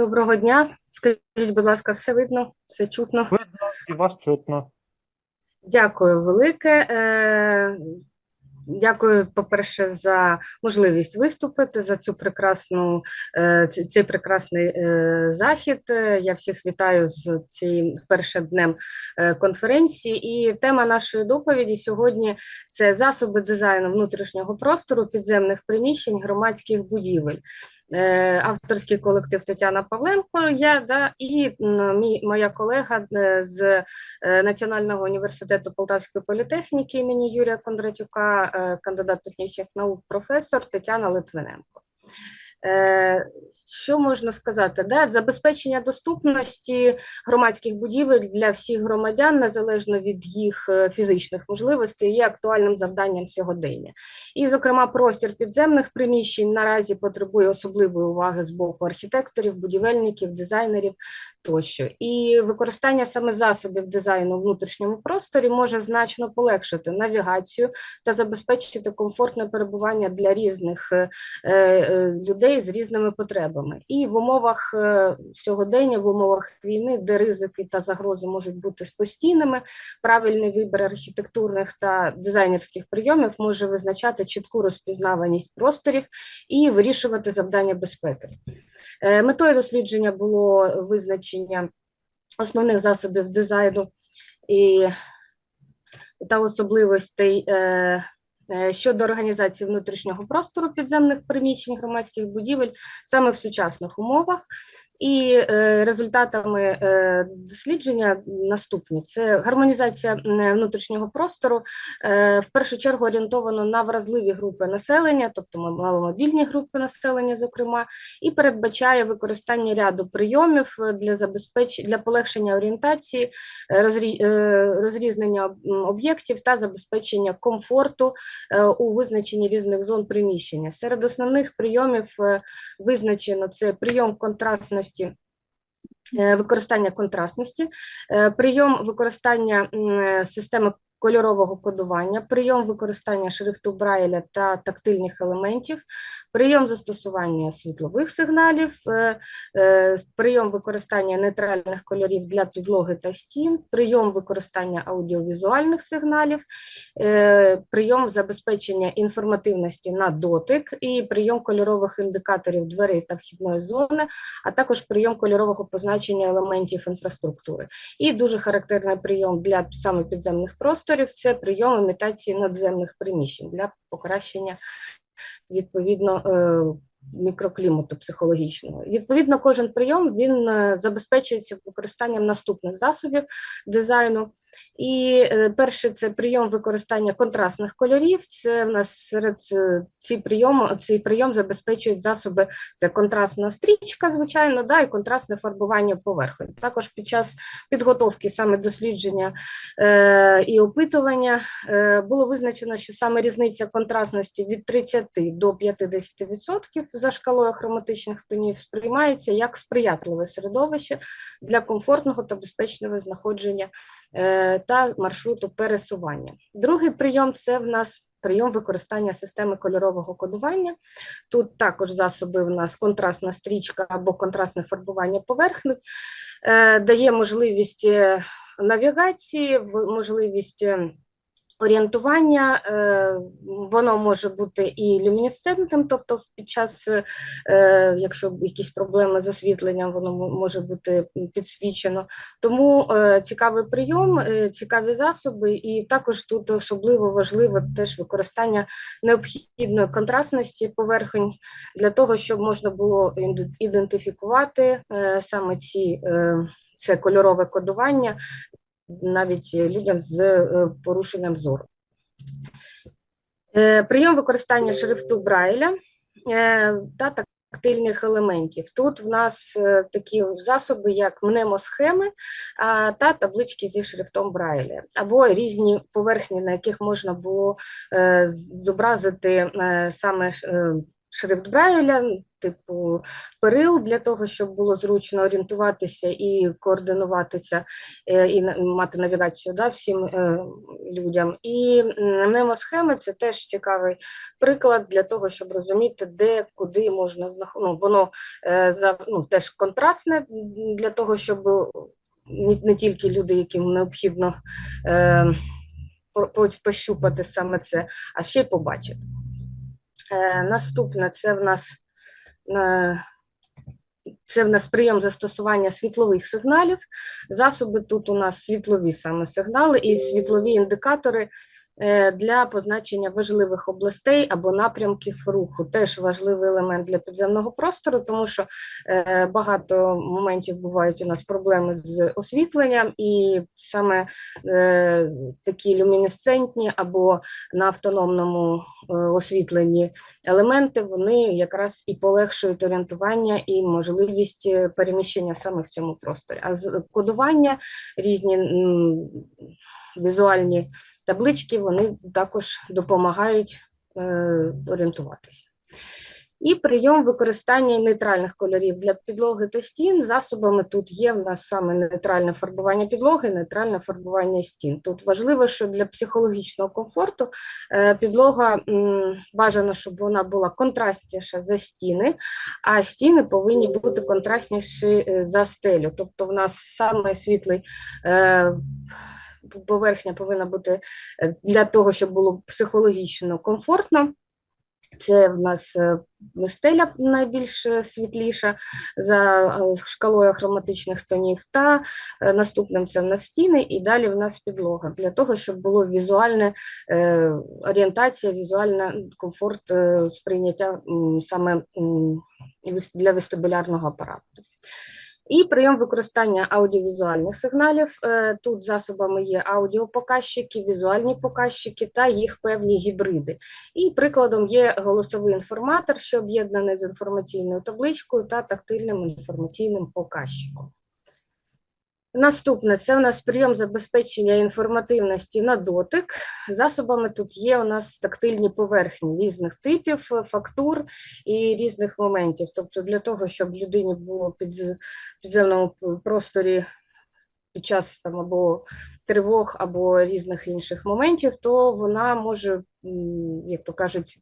Доброго дня. Скажіть, будь ласка, все видно, все чутно? Видно і вас чутно. Дякую велике. Е, Дякую, по-перше, за можливість виступити за цю прекрасну, е, цей прекрасний е, захід. Я всіх вітаю з цим першим днем конференції. І тема нашої доповіді сьогодні це засоби дизайну внутрішнього простору, підземних приміщень, громадських будівель. Е, Авторський колектив Тетяна Павленко, я да, і мій, моя колега е, з е, Національного університету Полтавської політехніки імені Юрія Кондратюка, кандидат технічних наук, професор Тетяна Литвиненко. Е, Що можна сказати? Да? Забезпечення доступності громадських будівель для всіх громадян, незалежно від їх е, фізичних можливостей, є актуальним завданням сьогодення. І, зокрема, простір підземних приміщень наразі потребує особливої уваги з боку архітекторів, будівельників, дизайнерів тощо. І використання саме засобів дизайну у внутрішньому просторі може значно полегшити навігацію та забезпечити комфортне перебування для різних е, е, людей з різними потребами. І в умовах е, сьогодення, в умовах війни, де ризики та загрози можуть бути постійними, правильний вибір архітектурних та дизайнерських прийомів може визначати чітку розпізнаваність просторів і вирішувати завдання безпеки. Е, Метою дослідження було визначення основних засобів дизайну і та особливостей е, е, щодо організації внутрішнього простору підземних приміщень громадських будівель саме в сучасних умовах. І е, результатами е, дослідження наступні: це гармонізація внутрішнього простору, е, в першу чергу орієнтовано на вразливі групи населення, тобто маломобільні групи населення, зокрема, і передбачає використання ряду прийомів для забезпечення для полегшення орієнтації, розрі, розрізнення об'єктів та забезпечення комфорту у визначенні різних зон приміщення. Серед основних прийомів визначено це прийом контрастності. Е, Використання контрастності, е, прийом використання системи кольорового кодування, прийом використання шрифту Брайля та тактильних елементів, прийом застосування світлових сигналів, е, е, прийом використання нейтральних кольорів для підлоги та стін, прийом використання аудіовізуальних сигналів, е, прийом забезпечення інформативності на дотик і прийом кольорових індикаторів дверей та вхідної зони, а також прийом кольорового позначення елементів інфраструктури. І дуже характерний прийом для саме підземних просторів це прийом імітації надземних приміщень для покращення відповідно е, мікроклімату психологічного. Відповідно, кожен прийом він е, забезпечується використанням наступних засобів дизайну. І е, перше це прийом використання контрастних кольорів. Це в нас серед е, ці прийому, цей прийом забезпечують засоби. Це контрастна стрічка, звичайно, да, і контрастне фарбування поверхонь. Також під час підготовки саме дослідження е, і опитування е, було визначено, що саме різниця контрастності від 30 до 50% за шкалою хроматичних тонів сприймається як сприятливе середовище для комфортного та безпечного знаходження е, та маршруту пересування. Другий прийом це в нас. Прийом використання системи кольорового кодування. Тут також засоби в нас контрастна стрічка або контрастне фарбування поверхні, е, дає можливість е, навігації, можливість орієнтування. е, Воно може бути і люмінесцентним, тобто під час, е, якщо якісь проблеми з освітленням, воно може бути підсвічено. Тому е, цікавий прийом, е, цікаві засоби, і також тут особливо важливо теж використання необхідної контрастності поверхонь для того, щоб можна було ідентифікувати е, саме ці е, це кольорове кодування навіть людям з е, порушенням зору. Е, Прийом використання шрифту Брайля е, та тактильних елементів. Тут в нас такі засоби, як мнемосхеми та таблички зі шрифтом Брайля, або різні поверхні, на яких можна було зобразити саме шрифт Брайля, типу перил, для того, щоб було зручно орієнтуватися і координуватися, е, і мати навігацію да, всім е, людям. І м, мнемосхеми це теж цікавий приклад для того, щоб розуміти, де, куди можна знаходити. Ну, воно е, ну, теж контрастне для того, щоб не, тільки люди, яким необхідно по- по- пощупати саме це, а ще й побачити. Е, наступне це в нас е, це в нас прийом застосування світлових сигналів. Засоби тут у нас світлові саме сигнали і світлові індикатори для позначення важливих областей або напрямків руху. Теж важливий елемент для підземного простору, тому що е, багато моментів бувають у нас проблеми з освітленням, і саме е, такі люмінесцентні або на автономному е, освітленні елементи, вони якраз і полегшують орієнтування і можливість е, переміщення саме в цьому просторі. А з кодування різні візуальні таблички, вони також допомагають е, орієнтуватися. І прийом використання нейтральних кольорів для підлоги та стін. Засобами тут є в нас саме нейтральне фарбування підлоги, нейтральне фарбування стін. Тут важливо, що для психологічного комфорту е, підлога бажано, щоб вона була контрастніша за стіни, а стіни повинні бути контрастніші е, за стелю. Тобто, в нас саме світлий. Поверхня повинна бути е, для того, щоб було психологічно комфортно. Це в нас е, стеля найбільш е, світліша за шкалою хроматичних тонів, та наступним це в нас стіни, і далі в нас підлога, для того, щоб було візуальне е, орієнтація, візуальне комфорт сприйняття саме для вестибулярного апарату. І прийом використання аудіовізуальних сигналів. Е, Тут засобами є аудіопоказчики, візуальні показчики та їх певні гібриди. І прикладом є голосовий інформатор, що об'єднаний з інформаційною табличкою та тактильним інформаційним показчиком. Наступне це у нас прийом забезпечення інформативності на дотик. Засобами тут є у нас тактильні поверхні різних типів, е, фактур і різних моментів. Тобто для того, щоб людині було під підземному просторі під час там або тривог, або різних інших моментів, то вона може, як то кажуть,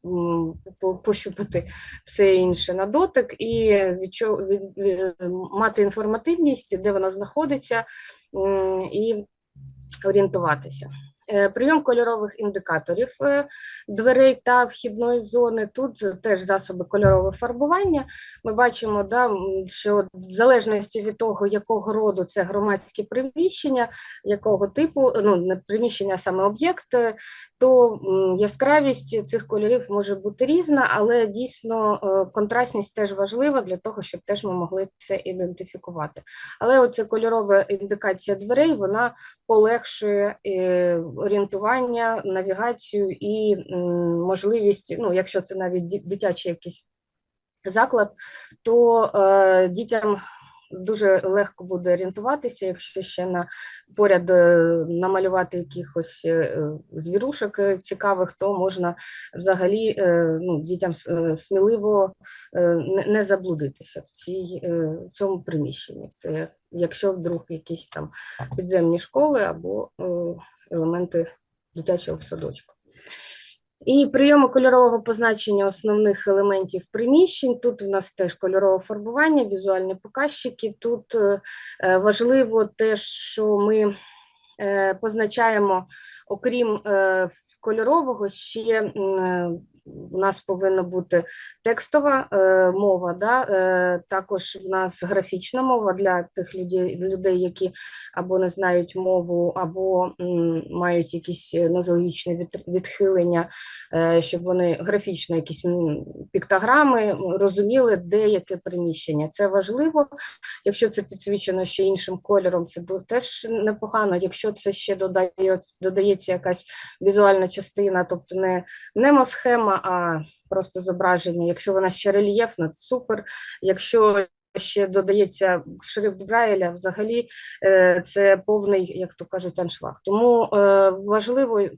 пощупати все інше на дотик і відчу, від, від- мати інформативність, де вона знаходиться, і орієнтуватися. Е, Прийом кольорових індикаторів е, дверей та вхідної зони. Тут теж засоби кольорового фарбування. Ми бачимо, да, що в залежності від того, якого роду це громадське приміщення, якого типу, ну не приміщення, а саме об'єкт, е, то яскравість цих кольорів може бути різна, але дійсно контрастність теж важлива для того, щоб теж ми могли це ідентифікувати. Але оце кольорова індикація дверей, вона полегшує орієнтування, навігацію і можливість, ну, якщо це навіть дитячий якийсь заклад, то е, дітям дуже легко буде орієнтуватися, якщо ще на поряд е, намалювати якихось е, звірушок е, цікавих, то можна взагалі е, ну, дітям сміливо е, не, не заблудитися в цій, е, цьому приміщенні. Це якщо вдруг якісь там підземні школи або е, елементи дитячого садочку. І прийоми кольорового позначення основних елементів приміщень. Тут у нас теж кольорове фарбування, візуальні показчики. Тут е, е, важливо те, що ми е, позначаємо, окрім кольорового, ще у нас повинна бути текстова е, мова, да? е, також в нас графічна мова для тих людей, людей, які або не знають мову, або м, мають якісь е, нозологічні від- відхилення, е, щоб вони графічно якісь піктограми розуміли, де яке приміщення. Це важливо. Якщо це підсвічено ще іншим кольором, це теж непогано. Якщо це ще додає, додається якась візуальна частина, тобто не немосхема, а просто зображення. Якщо вона ще рельєфна, це супер. Якщо ще додається шрифт Брайля, взагалі е, це повний, як то кажуть, аншлаг. Тому е, важливо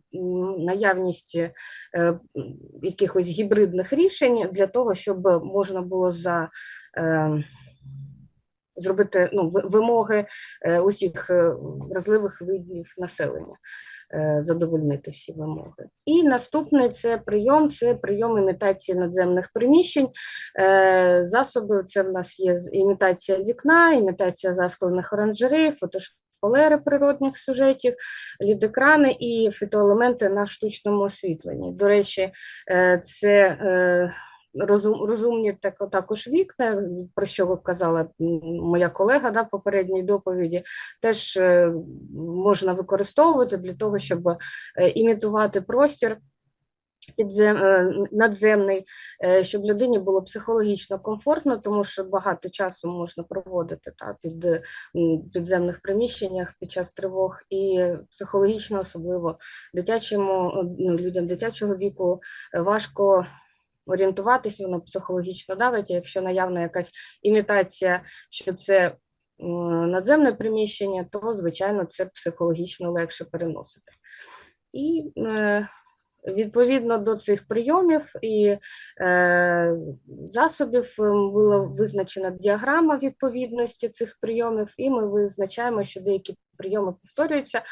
наявність е, якихось гібридних рішень для того, щоб можна було за зробити ну, вимоги усіх вразливих видів населення, задовольнити всі вимоги. І наступний це прийом, це прийом імітації надземних приміщень. Е, Засоби це в нас є імітація вікна, імітація засклених оранжерей, фотошпалери природних сюжетів, лід-екрани і фітоелементи на штучному освітленні. До речі, е, це е, розум, розумні так, також вікна, про що ви казала моя колега да, попередній доповіді, теж е, можна використовувати для того, щоб е, імітувати простір підзем, е, надземний, щоб людині було психологічно комфортно, тому що багато часу можна проводити та, під підземних приміщеннях під час тривог, і психологічно, особливо дитячому ну, людям дитячого віку важко орієнтуватися, воно психологічно давить. Якщо наявна якась імітація, що це е, надземне приміщення, то звичайно це психологічно легше переносити. І е, Відповідно до цих прийомів і е, засобів була визначена діаграма відповідності цих прийомів, і ми визначаємо, що деякі прийоми повторюються,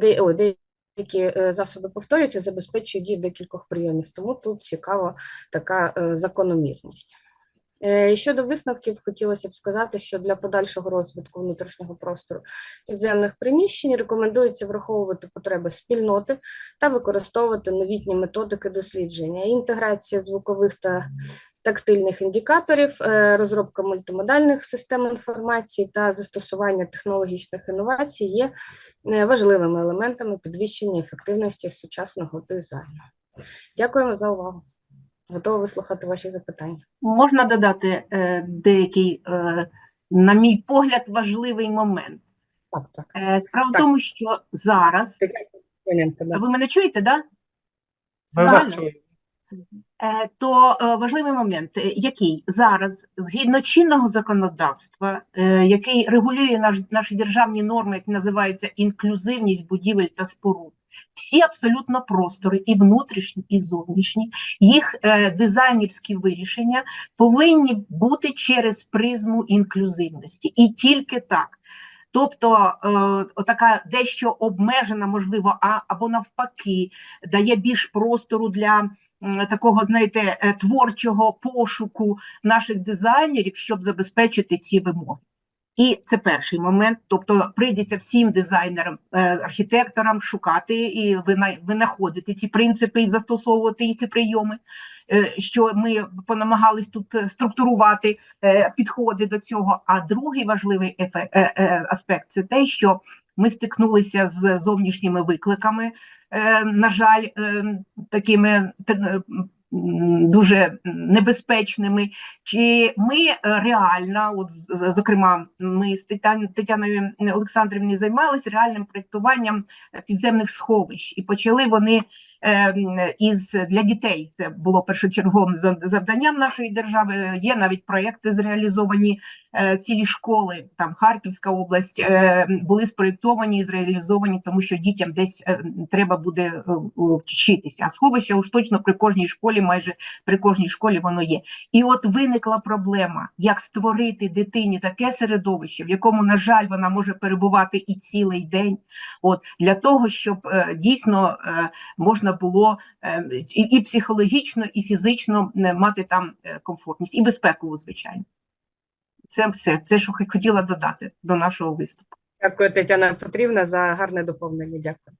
деякі е, засоби повторюються, забезпечують дію декількох прийомів. Тому тут цікава така е, закономірність. Е, Щодо висновків, хотілося б сказати, що для подальшого розвитку внутрішнього простору підземних приміщень рекомендується враховувати потреби спільноти та використовувати новітні методики дослідження. Інтеграція звукових та тактильних індикаторів, е, розробка мультимодальних систем інформації та застосування технологічних інновацій є е, важливими елементами підвищення ефективності сучасного дизайну. Дякуємо за увагу. Готова вислухати ваші запитання. Можна додати е, деякий, е, на мій погляд, важливий момент. Так, так. Е, справа в тому, що зараз, ви мене чуєте, да? Ми вас чуємо. Е, то е, важливий момент, е, який зараз, згідно чинного законодавства, е, який регулює наш, наші державні норми, які називаються інклюзивність будівель та споруд, всі абсолютно простори, і внутрішні, і зовнішні, їх е, дизайнерські вирішення повинні бути через призму інклюзивності. І тільки так. Тобто е, така дещо обмежена, можливо, а, або навпаки, дає більш простору для такого, знаєте, е, творчого пошуку наших дизайнерів, щоб забезпечити ці вимоги. І це перший момент. Тобто прийдеться всім дизайнерам, е, архітекторам шукати і вина- винаходити ці принципи і застосовувати їх прийоми, е, що ми понамагались тут е, структурувати підходи до цього. А другий важливий ефе- е, е, аспект це те, що ми стикнулися з зовнішніми викликами, на жаль, такими дуже небезпечними. Чи ми е, реально, от зокрема, ми з Тетян- Тетяною Олександрівною займалися реальним проєктуванням е, підземних сховищ, і почали вони із для дітей. Це було першочерговим завданням нашої держави. Є навіть проєкти зреалізовані е, цілі школи, там Харківська область, е, були спроєктовані і зреалізовані, тому що дітям десь е, треба буде вчитися. А сховище уж точно при кожній школі, майже при кожній школі воно є. І от виникла проблема, як створити дитині таке середовище, в якому, на жаль, вона може перебувати і цілий день, от для того, щоб дійсно е, можна було е, і, психологічно, і фізично е, мати там е, комфортність, і безпекову, звичайно. Це все, це що хотіла додати до нашого виступу. Дякую, Тетяна Петрівна, за гарне доповнення. Дякую.